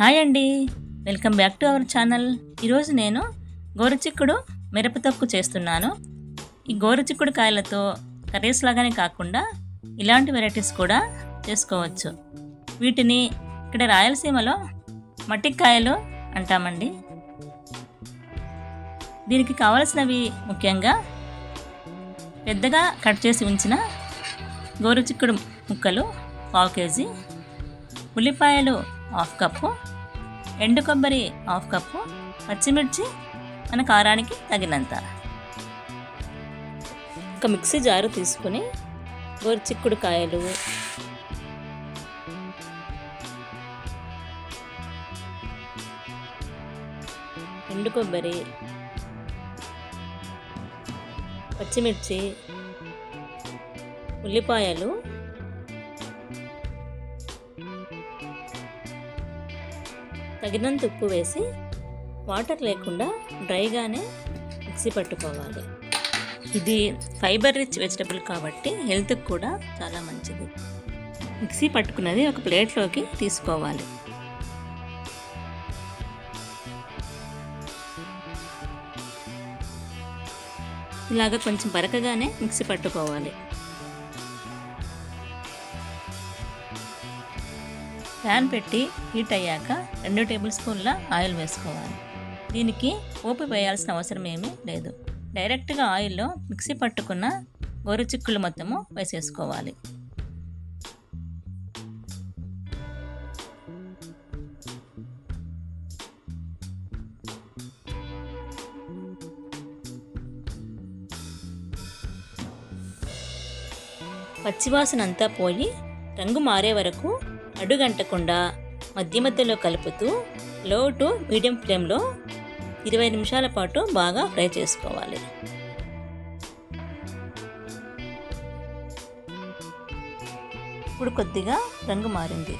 Hi అండి. Welcome back to our channel. ఈరోజు నేను గోరుచిక్కుడు మిరపతొక్కు చేస్తున్నాను. ఈ గోరుచిక్కుడు కాయలతో కర్రీస్ లాగానే కాకుండా ఇలాంటి వెరైటీస్ కూడా చేసుకోవచ్చు. వీటిని ఇక్కడ రాయలసీమలో మట్టికాయలు అంటామండి. దీనికి కావలసినవి ముఖ్యంగా పెద్దగా కట్ చేసి ఉంచిన గోరుచిక్కుడు ముక్కలు పావు కేజీ ఉల్లిపాయలు హాఫ్ కప్పు ఎండు కొబ్బరి హాఫ్ కప్పు పచ్చిమిర్చి మన కారానికి తగినంత. ఒక మిక్సీ జారు తీసుకుని గోరుచిక్కుడు కాయలు ఎండు కొబ్బరి పచ్చిమిర్చి ఉల్లిపాయలు తగినంత ఉప్పు వేసి వాటర్ లేకుండా డ్రైగానే మిక్సీ పట్టుకోవాలి. ఇది ఫైబర్ రిచ్ వెజిటబుల్ కాబట్టి హెల్త్కి కూడా చాలా మంచిది. మిక్సీ పట్టుకున్నది ఒక ప్లేట్లోకి తీసుకోవాలి. ఇలాగ కొంచెం బరకగానే మిక్సీ పట్టుకోవాలి. ప్యాన్ పెట్టి హీట్ అయ్యాక రెండు టేబుల్ స్పూన్ల ఆయిల్ వేసుకోవాలి. దీనికి పోపు వేయాల్సిన అవసరం ఏమీ లేదు. డైరెక్ట్గా ఆయిల్లో మిక్సీ పట్టుకున్న గోరుచిక్కులు మొత్తము వేసేసుకోవాలి. పచ్చివాసన అంతా పోయి రంగు మారే వరకు అడుగంటకుండా మధ్య మధ్యలో కలుపుతూ లో టు మీడియం ఫ్లేమ్లో ఇరవై నిమిషాల పాటు బాగా ఫ్రై చేసుకోవాలి. ఇప్పుడు కొద్దిగా రంగు మారింది.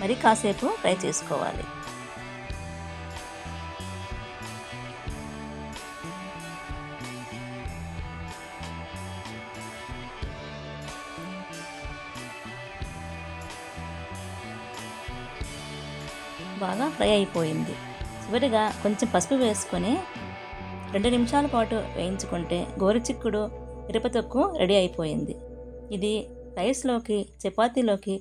మరి కాసేపు ఫ్రై చేసుకోవాలి. బాగా ఫ్రై అయిపోయింది. చివరిగా కొంచెం పసుపు వేసుకొని రెండు నిమిషాల పాటు వేయించుకుంటే గోరుచిక్కుడు మిరపతొక్కు రెడీ అయిపోయింది. ఇది రైస్లోకి చపాతీలోకి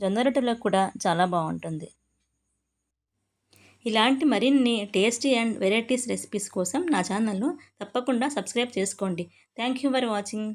జొన్నరొట్టెలోకి కూడా చాలా బాగుంటుంది. ఇలాంటి మరిన్ని టేస్టీ అండ్ వెరైటీస్ రెసిపీస్ కోసం నా ఛానల్ను తప్పకుండా సబ్స్క్రైబ్ చేసుకోండి. Thank you for watching.